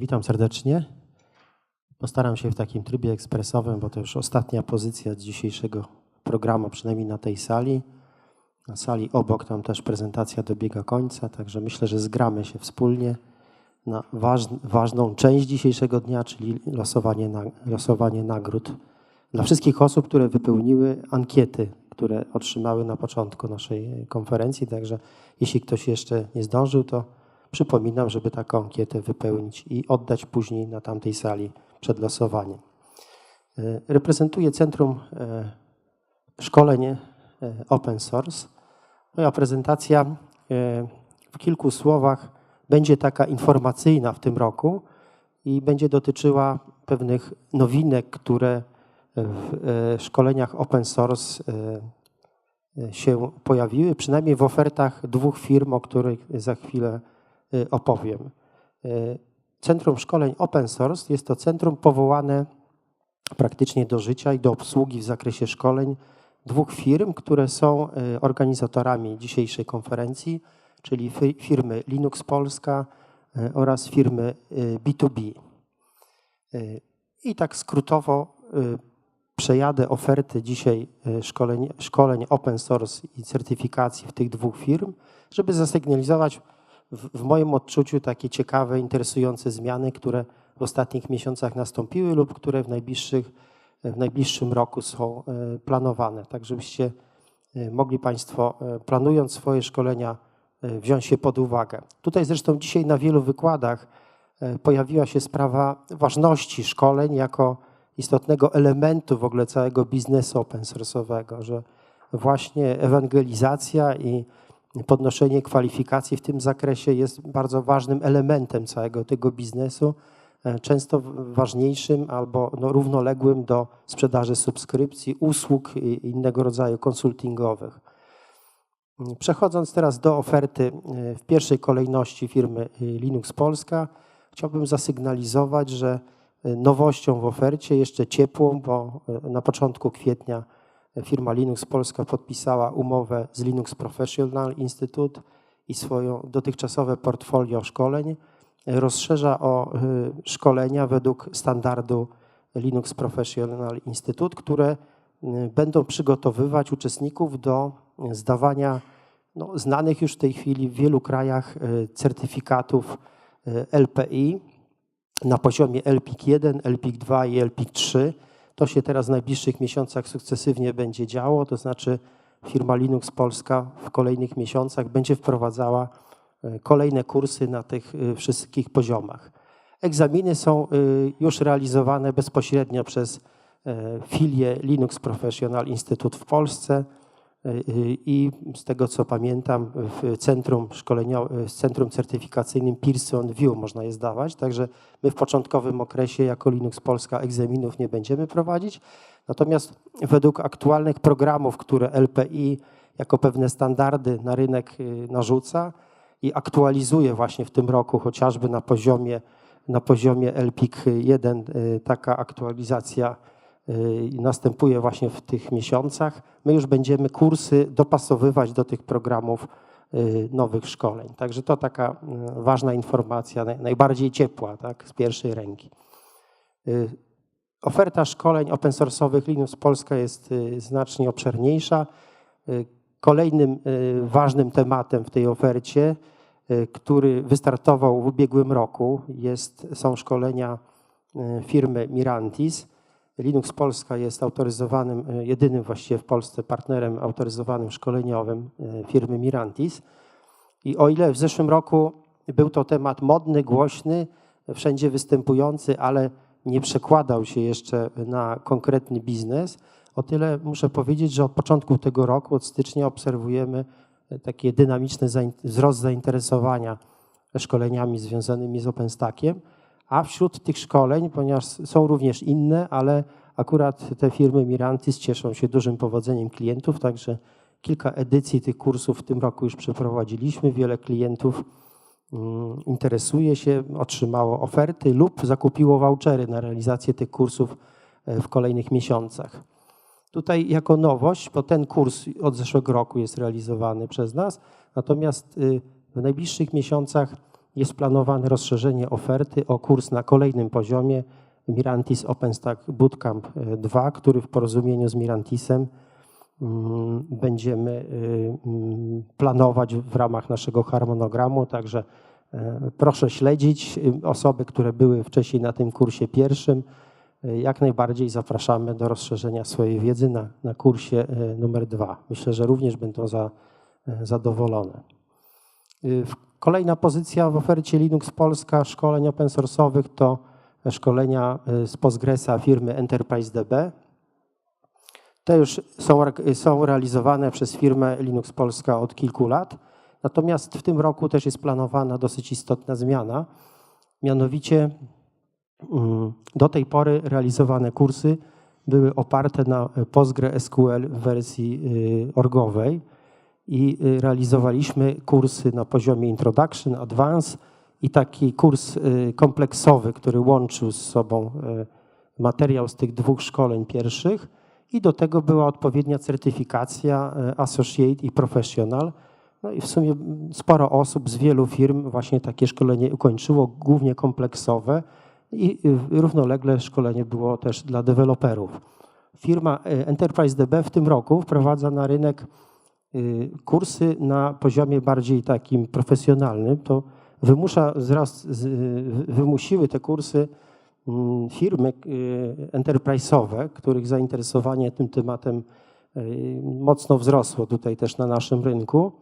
Witam serdecznie. Postaram się w takim trybie ekspresowym, bo to już ostatnia pozycja dzisiejszego programu, przynajmniej na tej sali. Na sali obok tam też prezentacja dobiega końca, także myślę, że zgramy się wspólnie na waż, ważną część dzisiejszego dnia, czyli losowanie, na, losowanie nagród dla wszystkich osób, które wypełniły ankiety, które otrzymały na początku naszej konferencji. Także jeśli ktoś jeszcze nie zdążył, to przypominam, żeby taką ankietę wypełnić i oddać później na tamtej sali przed losowaniem. E, reprezentuję Centrum e, Szkoleń e, Open Source. Moja prezentacja w kilku słowach będzie taka informacyjna w tym roku i będzie dotyczyła pewnych nowinek, które w szkoleniach open source się pojawiły, przynajmniej w ofertach dwóch firm, o których za chwilę opowiem. Centrum Szkoleń Open Source jest to centrum powołane praktycznie do życia i do obsługi w zakresie szkoleń dwóch firm, które są e, organizatorami dzisiejszej konferencji, czyli firmy Linux Polska oraz firmy B2B. E, I tak skrótowo przejadę oferty dzisiaj szkoleń, szkoleń open source i certyfikacji w tych dwóch firm, żeby zasygnalizować w, moim odczuciu takie ciekawe, interesujące zmiany, które w ostatnich miesiącach nastąpiły lub które w, najbliższych, w najbliższym roku są e, planowane. Tak, żebyście e, mogli Państwo, e, planując swoje szkolenia, wziąć się pod uwagę. Tutaj zresztą dzisiaj na wielu wykładach pojawiła się sprawa ważności szkoleń jako istotnego elementu w ogóle całego biznesu open source'owego, że właśnie ewangelizacja i podnoszenie kwalifikacji w tym zakresie jest bardzo ważnym elementem całego tego biznesu, e, często ważniejszym albo no, równoległym do sprzedaży subskrypcji, usług i innego rodzaju konsultingowych. Przechodząc teraz do oferty e, w pierwszej kolejności firmy e, Linux Polska, chciałbym zasygnalizować, że nowością w ofercie, jeszcze ciepłą, bo na początku kwietnia firma Linux Polska podpisała umowę z Linux Professional Institute i swoje dotychczasowe portfolio szkoleń. Rozszerza o y, szkolenia według standardu Linux Professional Institute, które y, będą przygotowywać uczestników do zdawania no, znanych już w tej chwili w wielu krajach y, certyfikatów LPI na poziomie LPIC 1, LPIC 2 i LPIC 3 to się teraz w najbliższych miesiącach sukcesywnie będzie działo, to znaczy firma Linux Polska w kolejnych miesiącach będzie wprowadzała e, kolejne kursy na tych e, wszystkich poziomach. Egzaminy są e, już realizowane bezpośrednio przez filię Linux Professional Institute w Polsce i z tego co pamiętam w centrum szkoleniowym, w centrum certyfikacyjnym Pearson View można je zdawać, także my w początkowym okresie jako Linux Polska egzaminów nie będziemy prowadzić, natomiast według aktualnych programów, które LPI jako pewne standardy na rynek y, narzuca i aktualizuje właśnie w tym roku chociażby na poziomie, na poziomie LPIC 1 y, taka aktualizacja Y, następuje właśnie w tych miesiącach. My już będziemy kursy dopasowywać do tych programów y, nowych szkoleń. Także to taka y, ważna informacja, najbardziej ciepła, tak, z pierwszej ręki. Oferta szkoleń open source'owych Linux Polska jest znacznie obszerniejsza. Kolejnym ważnym tematem w tej ofercie, który wystartował w ubiegłym roku, jest, są szkolenia firmy Mirantis. Linux Polska jest autoryzowanym, e, jedynym właściwie w Polsce partnerem autoryzowanym szkoleniowym e, firmy Mirantis. I o ile w zeszłym roku był to temat modny, głośny, wszędzie występujący, ale nie przekładał się jeszcze na konkretny biznes, o tyle muszę powiedzieć, że od początku tego roku, od stycznia obserwujemy e, taki dynamiczny wzrost zainteresowania szkoleniami związanymi z OpenStackiem. A wśród tych szkoleń, ponieważ są również inne, ale akurat te firmy Mirantis cieszą się dużym powodzeniem klientów, także kilka edycji tych kursów w tym roku już przeprowadziliśmy. Wiele klientów mm, interesuje się, otrzymało oferty lub zakupiło vouchery na realizację tych kursów e, w kolejnych miesiącach. Tutaj jako nowość, bo ten kurs od zeszłego roku jest realizowany przez nas, natomiast y, w najbliższych miesiącach jest planowane rozszerzenie oferty o kurs na kolejnym poziomie Mirantis OpenStack Bootcamp e, 2, który w porozumieniu z Mirantisem mm, będziemy y, mm, planować w ramach naszego harmonogramu, także e, proszę śledzić osoby, które były wcześniej na tym kursie pierwszym. Jak najbardziej zapraszamy do rozszerzenia swojej wiedzy na, na kursie e, numer dwa. Myślę, że również będą za, e, zadowolone. Kolejna pozycja w ofercie Linux Polska szkoleń open source'owych to szkolenia y, z Postgresa firmy EnterpriseDB. Te już są, są realizowane przez firmę Linux Polska od kilku lat. Natomiast w tym roku też jest planowana dosyć istotna zmiana. Mianowicie mm, do tej pory realizowane kursy były oparte na PostgreSQL w wersji y, orgowej i y, realizowaliśmy kursy na poziomie Introduction, Advance i taki kurs y, kompleksowy, który łączył z sobą y, materiał z tych dwóch szkoleń pierwszych i do tego była odpowiednia certyfikacja Associate i Professional. No i w sumie mm, sporo osób z wielu firm właśnie takie szkolenie ukończyło, głównie kompleksowe i równolegle szkolenie było też dla deweloperów. Firma y, EnterpriseDB w tym roku wprowadza na rynek kursy na poziomie bardziej takim profesjonalnym, to wymusza wzrost, y, wymusiły te kursy mm, firmy y, enterprise'owe, których zainteresowanie tym tematem y, mocno wzrosło tutaj też na naszym rynku.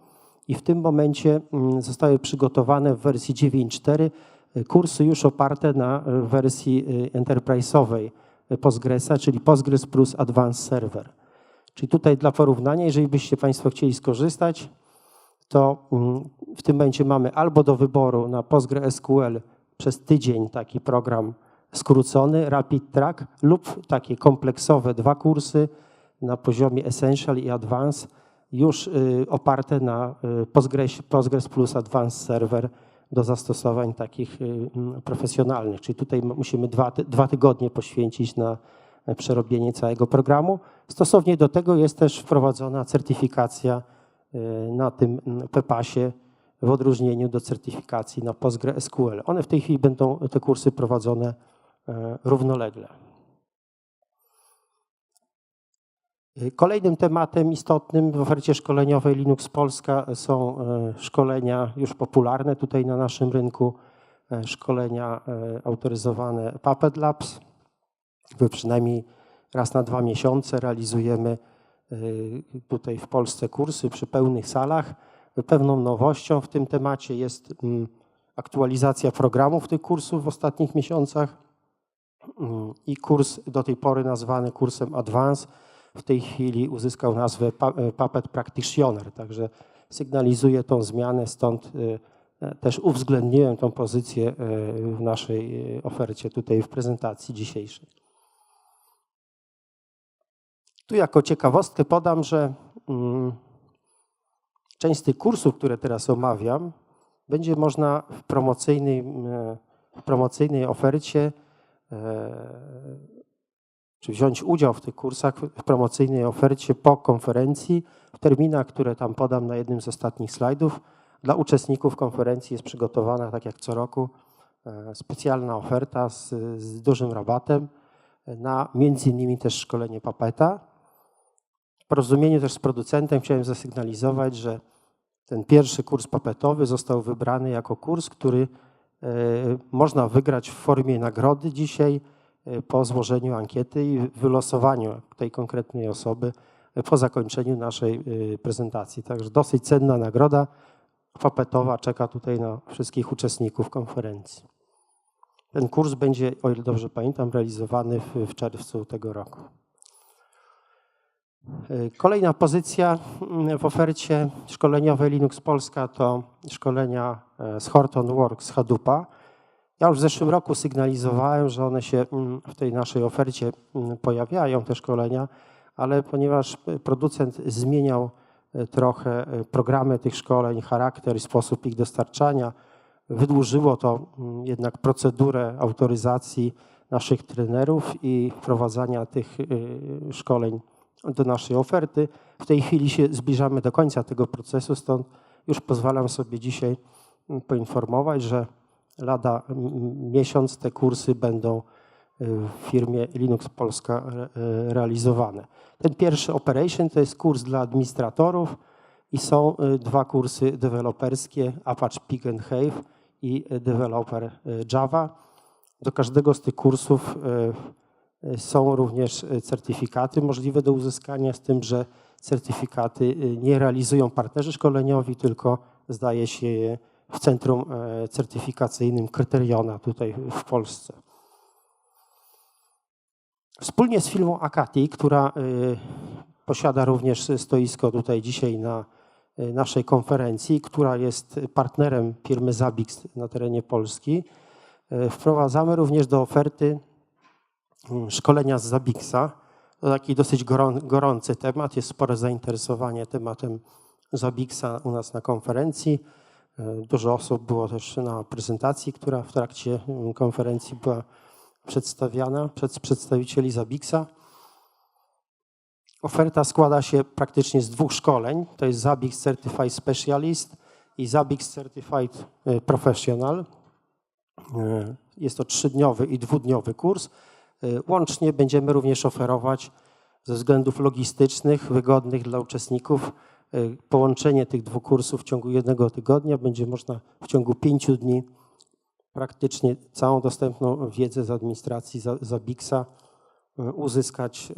I w tym momencie mm, zostały przygotowane w wersji 9.4 y, kursy już oparte na y, wersji y, enterprise'owej y, Postgresa, czyli Postgres plus Advanced Server. Czyli tutaj dla porównania, jeżeli byście Państwo chcieli skorzystać, to mm, w tym momencie mamy albo do wyboru na PostgreSQL przez tydzień taki program skrócony, Rapid Track, lub takie kompleksowe dwa kursy na poziomie Essential i Advanced, już y, oparte na y, Postgres, Postgres plus Advanced Server do zastosowań takich y, mm, profesjonalnych. Czyli tutaj musimy dwa, dwa tygodnie poświęcić na przerobienie całego programu. Stosownie do tego jest też wprowadzona certyfikacja y, na tym PPASie w odróżnieniu do certyfikacji na PostgreSQL. One w tej chwili będą te kursy prowadzone e, równolegle. Kolejnym tematem istotnym w ofercie szkoleniowej Linux Polska są e, szkolenia już popularne tutaj na naszym rynku, e, szkolenia e, autoryzowane Puppet Labs. Wy przynajmniej raz na dwa miesiące realizujemy y, tutaj w Polsce kursy przy pełnych salach. Pewną nowością w tym temacie jest mm, aktualizacja programów tych kursów w ostatnich miesiącach Mm, i kurs do tej pory nazwany kursem Advanced w tej chwili uzyskał nazwę e, Puppet Practitioner, także sygnalizuje tą zmianę, stąd e, też uwzględniłem tą pozycję e, w naszej ofercie tutaj w prezentacji dzisiejszej. Tu jako ciekawostkę podam, że mm, część z tych kursów, które teraz omawiam, będzie można w promocyjnej, e, w promocyjnej ofercie e, czy wziąć udział w tych kursach w promocyjnej ofercie po konferencji w terminach, które tam podam na jednym z ostatnich slajdów. Dla uczestników konferencji jest przygotowana, tak jak co roku, e, specjalna oferta z, z dużym rabatem na między innymi też szkolenie Papeta. Porozumieniu też z producentem chciałem zasygnalizować, że ten pierwszy kurs papetowy został wybrany jako kurs, który e, można wygrać w formie nagrody dzisiaj e, po złożeniu ankiety i wylosowaniu tej konkretnej osoby e, po zakończeniu naszej prezentacji. Także dosyć cenna nagroda papetowa czeka tutaj na wszystkich uczestników konferencji. Ten kurs będzie, o ile dobrze pamiętam, realizowany w, w czerwcu tego roku. Kolejna pozycja mm, w ofercie szkoleniowej Linux Polska to szkolenia e, z Horton Works Hadoopa. Ja już w zeszłym roku sygnalizowałem, że one się mm, w tej naszej ofercie mm, pojawiają, te szkolenia, ale ponieważ e, producent zmieniał e, trochę programy tych szkoleń, charakter i sposób ich dostarczania, wydłużyło to jednak procedurę autoryzacji naszych trenerów i wprowadzania tych szkoleń do naszej oferty. W tej chwili się zbliżamy do końca tego procesu, stąd już pozwalam sobie dzisiaj mm, poinformować, że lada miesiąc te kursy będą y, w firmie Linux Polska re- y, realizowane. Ten pierwszy Operation to jest kurs dla administratorów i są y, dwa kursy deweloperskie Apache Pick and Have i y, Developer Java. Do każdego z tych kursów są również y, certyfikaty możliwe do uzyskania, z tym, że certyfikaty y, nie realizują partnerzy szkoleniowi, tylko zdaje się je w centrum e, certyfikacyjnym Kryteriona tutaj w Polsce. Wspólnie z firmą Akati, która posiada również stoisko tutaj dzisiaj na naszej konferencji, która jest partnerem firmy Zabix na terenie Polski, wprowadzamy również do oferty szkolenia z Zabixa. To taki dosyć gorą- gorący temat, jest spore zainteresowanie tematem Zabixa u nas na konferencji. E, Dużo osób było też na prezentacji, która w trakcie mm, konferencji była przedstawiana przez przedstawicieli Zabixa. Oferta składa się praktycznie z dwóch szkoleń. To jest Zabix Certified Specialist i Zabix Certified e, Professional. E, Jest to trzydniowy i dwudniowy kurs. E, Łącznie będziemy również oferować ze względów logistycznych, wygodnych dla uczestników, e, połączenie tych dwóch kursów w ciągu jednego tygodnia. Będzie można w ciągu pięciu dni praktycznie całą dostępną wiedzę z administracji za- Zabixa e, uzyskać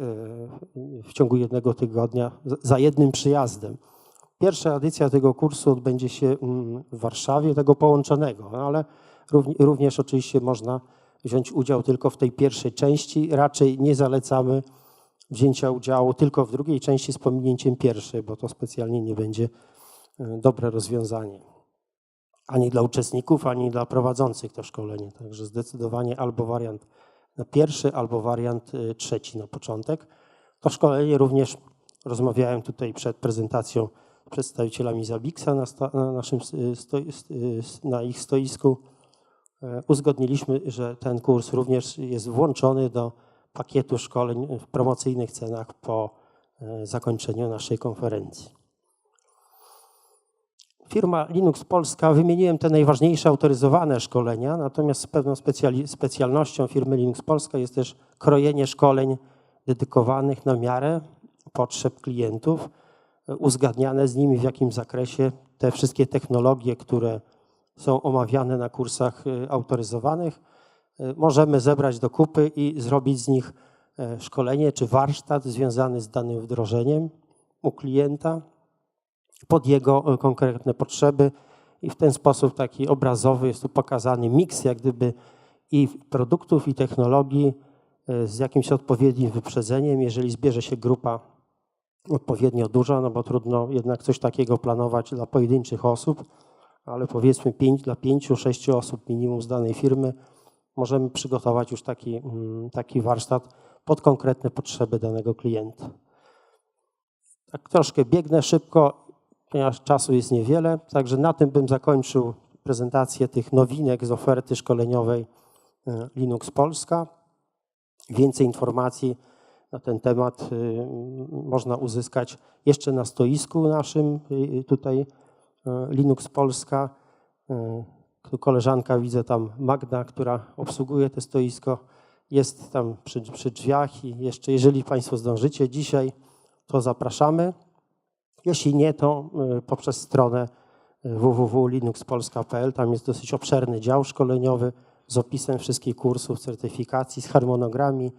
w ciągu jednego tygodnia za- jednym przyjazdem. Pierwsza edycja tego kursu odbędzie się mm, w Warszawie, tego połączonego, no ale równi- również oczywiście można wziąć udział tylko w tej pierwszej części. Raczej nie zalecamy wzięcia udziału tylko w drugiej części z pominięciem pierwszej, bo to specjalnie nie będzie e, dobre rozwiązanie. Ani dla uczestników, ani dla prowadzących to szkolenie. Także zdecydowanie albo wariant pierwszy, albo wariant e, trzeci na początek. To szkolenie również rozmawiałem tutaj przed prezentacją z przedstawicielami Zabixa na, na naszym e, stoi, e, na ich stoisku. E, Uzgodniliśmy, że ten kurs również jest włączony do pakietu szkoleń w promocyjnych cenach po e, zakończeniu naszej konferencji. Firma Linux Polska, wymieniłem te najważniejsze autoryzowane szkolenia, natomiast pewną specjalnością firmy Linux Polska jest też krojenie szkoleń dedykowanych na miarę potrzeb klientów, e, uzgadniane z nimi w jakim zakresie te wszystkie technologie, które są omawiane na kursach e, autoryzowanych, e, możemy zebrać do kupy i zrobić z nich e, szkolenie czy warsztat związany z danym wdrożeniem u klienta pod jego e, konkretne potrzeby. I w ten sposób taki obrazowy jest tu pokazany miks jak gdyby i produktów i technologii e, z jakimś odpowiednim wyprzedzeniem, jeżeli zbierze się grupa odpowiednio duża, no bo trudno jednak coś takiego planować dla pojedynczych osób, ale powiedzmy pięć, dla pięciu, sześciu osób minimum z danej firmy możemy przygotować już taki, mm, taki warsztat pod konkretne potrzeby danego klienta. Tak troszkę biegnę szybko, ponieważ czasu jest niewiele, także na tym bym zakończył prezentację tych nowinek z oferty szkoleniowej e, Linux Polska. Więcej informacji na ten temat y, można uzyskać jeszcze na stoisku naszym y, tutaj e, Linux Polska. E, Tu koleżanka, widzę tam Magda, która obsługuje to stoisko, jest tam przy, przy drzwiach i jeszcze jeżeli Państwo zdążycie dzisiaj, to zapraszamy. Jeśli nie, to y, poprzez stronę www.linuxpolska.pl. Tam jest dosyć obszerny dział szkoleniowy z opisem wszystkich kursów, certyfikacji, z harmonogramami,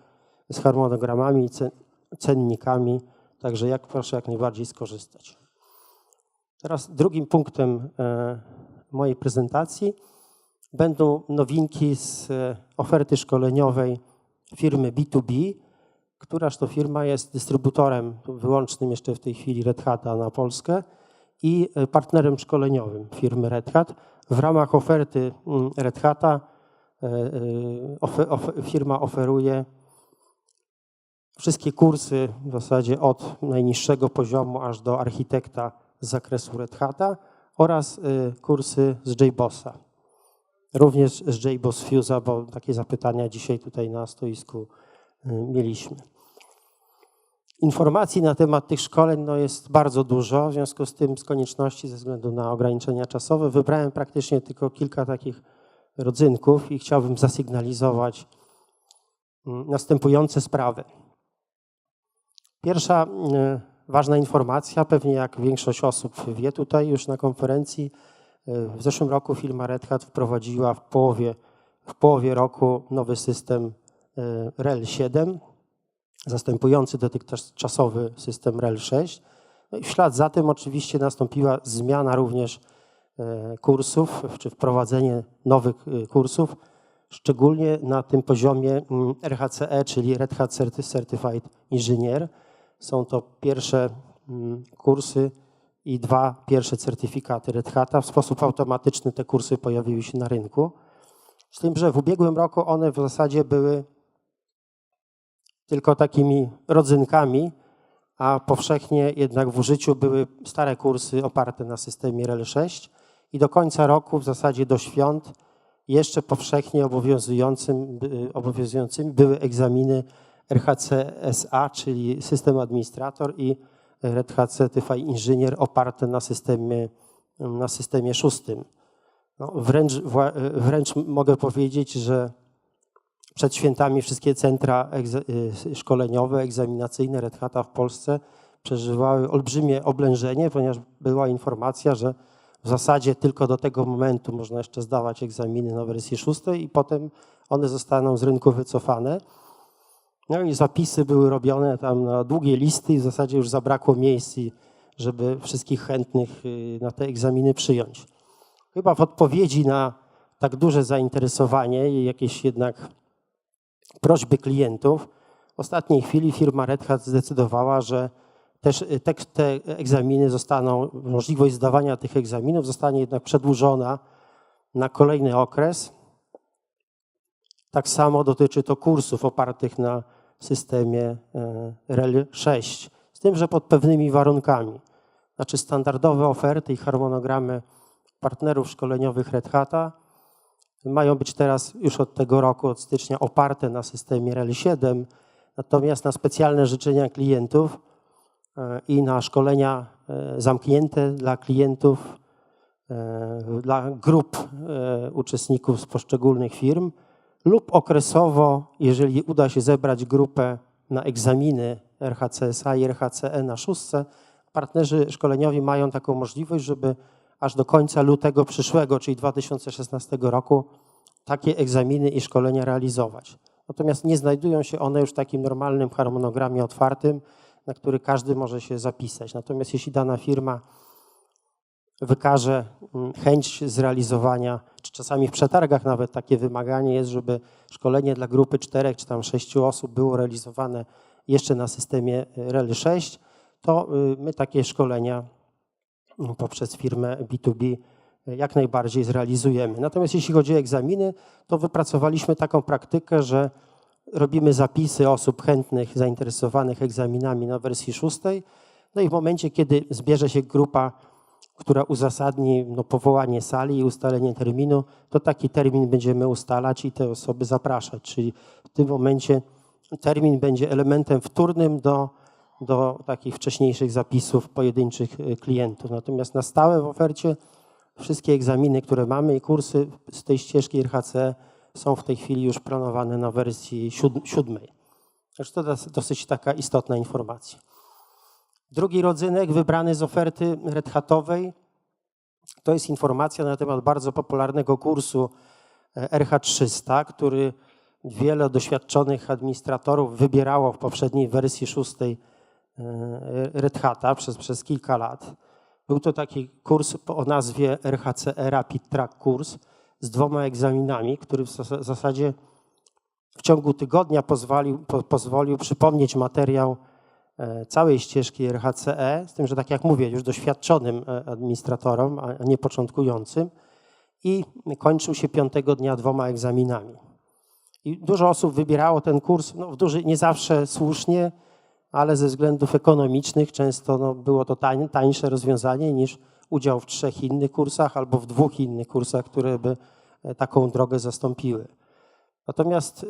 z harmonogramami, cen- cennikami. Także jak proszę jak najbardziej skorzystać. Teraz drugim punktem e, mojej prezentacji będą nowinki z e, oferty szkoleniowej firmy B2B, któraż to firma jest dystrybutorem wyłącznym jeszcze w tej chwili Red Hata na Polskę i e, partnerem szkoleniowym firmy Red Hat. W ramach oferty mm, Red Hata firma oferuje wszystkie kursy w zasadzie od najniższego poziomu aż do architekta z zakresu Red Hata oraz e, kursy z JBossa. Również z JBoss Fuse'a, bo takie zapytania dzisiaj tutaj na stoisku e, mieliśmy. Informacji na temat tych szkoleń no, jest bardzo dużo, w związku z tym z konieczności, ze względu na ograniczenia czasowe, wybrałem praktycznie tylko kilka takich rodzynków i chciałbym zasygnalizować mm, następujące sprawy. Pierwsza y, ważna informacja, pewnie jak większość osób wie tutaj już na konferencji, y, w zeszłym roku firma Red Hat wprowadziła w połowie, w połowie roku nowy system y, RHEL 7, zastępujący dotychczasowy system RHEL 6. No i w ślad za tym oczywiście nastąpiła zmiana również kursów, czy wprowadzenie nowych kursów, szczególnie na tym poziomie mm, RHCE, czyli Red Hat Certified Engineer. Są to pierwsze mm, kursy i dwa pierwsze certyfikaty Red Hata. W sposób automatyczny te kursy pojawiły się na rynku. Z tym, że w ubiegłym roku one w zasadzie były tylko takimi rodzynkami, a powszechnie jednak w użyciu były stare kursy oparte na systemie RL 6 i do końca roku, w zasadzie do świąt, jeszcze powszechnie obowiązującym, obowiązującymi były egzaminy RHCSA, czyli system administrator i Red Hat Certified Engineer oparte na systemie, na systemie szóstym. No, wręcz, wręcz mogę powiedzieć, że przed świętami wszystkie centra y, szkoleniowe, egzaminacyjne Red Hata w Polsce przeżywały olbrzymie oblężenie, ponieważ była informacja, że w zasadzie tylko do tego momentu można jeszcze zdawać egzaminy na wersji szóstej i potem one zostaną z rynku wycofane. No i zapisy były robione tam na długie listy i w zasadzie już zabrakło miejsc, żeby wszystkich chętnych y, na te egzaminy przyjąć. Chyba w odpowiedzi na tak duże zainteresowanie i jakieś jednak prośby klientów, w ostatniej chwili firma Red Hat zdecydowała, że też y, te, te egzaminy zostaną, możliwość zdawania tych egzaminów zostanie jednak przedłużona na kolejny okres. Tak samo dotyczy to kursów opartych na systemie e, REL 6, z tym, że pod pewnymi warunkami. Znaczy standardowe oferty i harmonogramy partnerów szkoleniowych Red Hata mają być teraz już od tego roku, od stycznia, oparte na systemie REL 7, natomiast na specjalne życzenia klientów e, i na szkolenia e, zamknięte dla klientów, dla grup uczestników z poszczególnych firm, lub okresowo, jeżeli uda się zebrać grupę na egzaminy RHCSA i RHCE na szóstce, partnerzy szkoleniowi mają taką możliwość, żeby aż do końca lutego przyszłego, czyli 2016 roku, takie egzaminy i szkolenia realizować. Natomiast nie znajdują się one już w takim normalnym harmonogramie otwartym, na który każdy może się zapisać. Natomiast jeśli dana firma wykaże mm, chęć zrealizowania, czasami w przetargach nawet takie wymaganie jest, żeby szkolenie dla grupy czterech czy tam sześciu osób było realizowane jeszcze na systemie REL 6, to y, my takie szkolenia mm, poprzez firmę B2B y, jak najbardziej zrealizujemy. Natomiast jeśli chodzi o egzaminy, to wypracowaliśmy taką praktykę, że robimy zapisy osób chętnych, zainteresowanych egzaminami na wersji szóstej. No i w momencie, kiedy zbierze się grupa która uzasadni no, powołanie sali i ustalenie terminu, to taki termin będziemy ustalać i te osoby zapraszać. Czyli w tym momencie termin będzie elementem wtórnym do, do takich wcześniejszych zapisów pojedynczych y, klientów. Natomiast na stałe w ofercie wszystkie egzaminy, które mamy i kursy z tej ścieżki RHC są w tej chwili już planowane na wersji siódmej. Także to dosyć taka istotna informacja. Drugi rodzynek wybrany z oferty Red Hatowej to jest informacja na temat bardzo popularnego kursu e, RH300, który wiele doświadczonych administratorów wybierało w poprzedniej wersji szóstej e, Red Hata przez, przez kilka lat. Był to taki kurs o nazwie RHCE Rapid Track Kurs z dwoma egzaminami, który w zasadzie w ciągu tygodnia pozwolił, po, pozwolił przypomnieć materiał E, całej ścieżki RHCE, z tym, że tak jak mówię, już doświadczonym e, administratorom, a nie początkującym i kończył się piątego dnia dwoma egzaminami. I dużo osób wybierało ten kurs, no, w duży, nie zawsze słusznie, ale ze względów ekonomicznych często no, było to tań, tańsze rozwiązanie niż udział w trzech innych kursach albo w dwóch innych kursach, które by e, taką drogę zastąpiły. Natomiast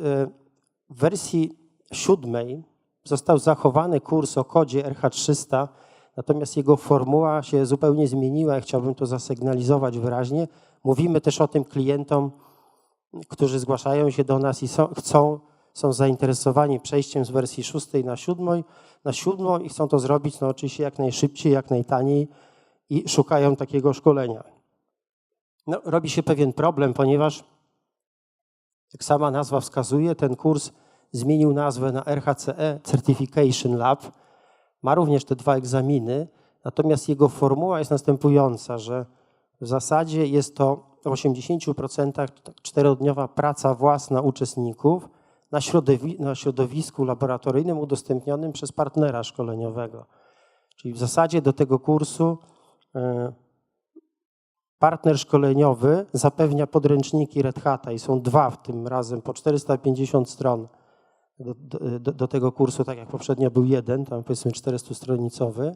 w wersji siódmej został zachowany kurs o kodzie RH300, natomiast jego formuła się zupełnie zmieniła i chciałbym to zasygnalizować wyraźnie. Mówimy też o tym klientom, którzy zgłaszają się do nas i są, chcą, są zainteresowani przejściem z wersji 6 na 7, na 7 i chcą to zrobić no oczywiście jak najszybciej, jak najtaniej i szukają takiego szkolenia. No, robi się pewien problem, ponieważ jak sama nazwa wskazuje, ten kurs zmienił nazwę na RHCE Certification Lab. Ma również te dwa egzaminy, natomiast jego formuła jest następująca, że w zasadzie jest to w 80% czterodniowa praca własna uczestników na, środowi na środowisku laboratoryjnym udostępnionym przez partnera szkoleniowego. Czyli w zasadzie do tego kursu e, partner szkoleniowy zapewnia podręczniki Red Hata i są dwa w tym razem po 450 stron do, do, do tego kursu, tak jak poprzednio był jeden, tam powiedzmy 400-stronicowy.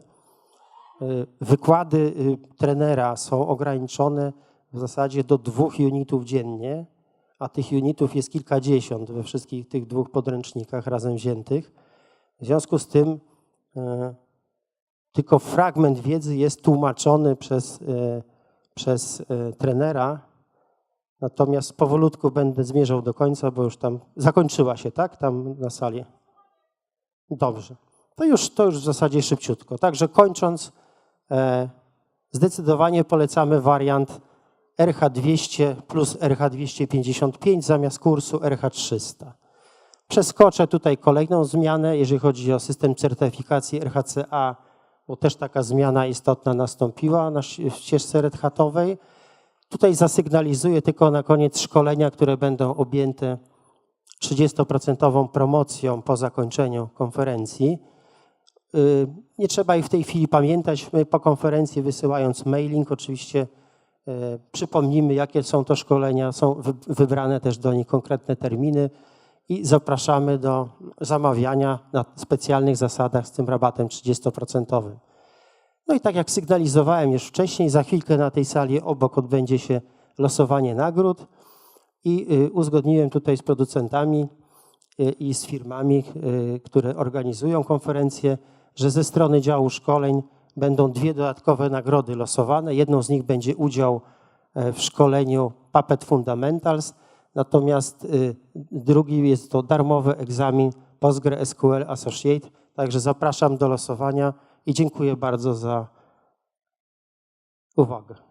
Wykłady y, trenera są ograniczone w zasadzie do dwóch unitów dziennie, a tych unitów jest kilkadziesiąt we wszystkich tych dwóch podręcznikach razem wziętych. W związku z tym y, tylko fragment wiedzy jest tłumaczony przez, y, przez trenera, natomiast powolutku będę zmierzał do końca, bo już tam zakończyła się, tak? Tam na sali. Dobrze. To już, to już w zasadzie szybciutko. Także kończąc, e, zdecydowanie polecamy wariant RH200 plus RH255 zamiast kursu RH300. Przeskoczę tutaj kolejną zmianę, jeżeli chodzi o system certyfikacji RHCA, bo też taka zmiana istotna nastąpiła na ścieżce Red Hatowej. Tutaj zasygnalizuję tylko na koniec szkolenia, które będą objęte 30% promocją po zakończeniu konferencji. Y, nie trzeba ich w tej chwili pamiętać. My po konferencji wysyłając mailing oczywiście y, przypomnimy, jakie są to szkolenia. Są wybrane też do nich konkretne terminy i zapraszamy do zamawiania na specjalnych zasadach z tym rabatem 30%. No i tak jak sygnalizowałem już wcześniej, za chwilkę na tej sali obok odbędzie się losowanie nagród i y, uzgodniłem tutaj z producentami i z firmami, które organizują konferencję, że ze strony działu szkoleń będą dwie dodatkowe nagrody losowane. Jedną z nich będzie udział e, w szkoleniu Puppet Fundamentals, natomiast y, drugi jest to darmowy egzamin PostgreSQL Associate. Także zapraszam do losowania i dziękuję bardzo za uwagę.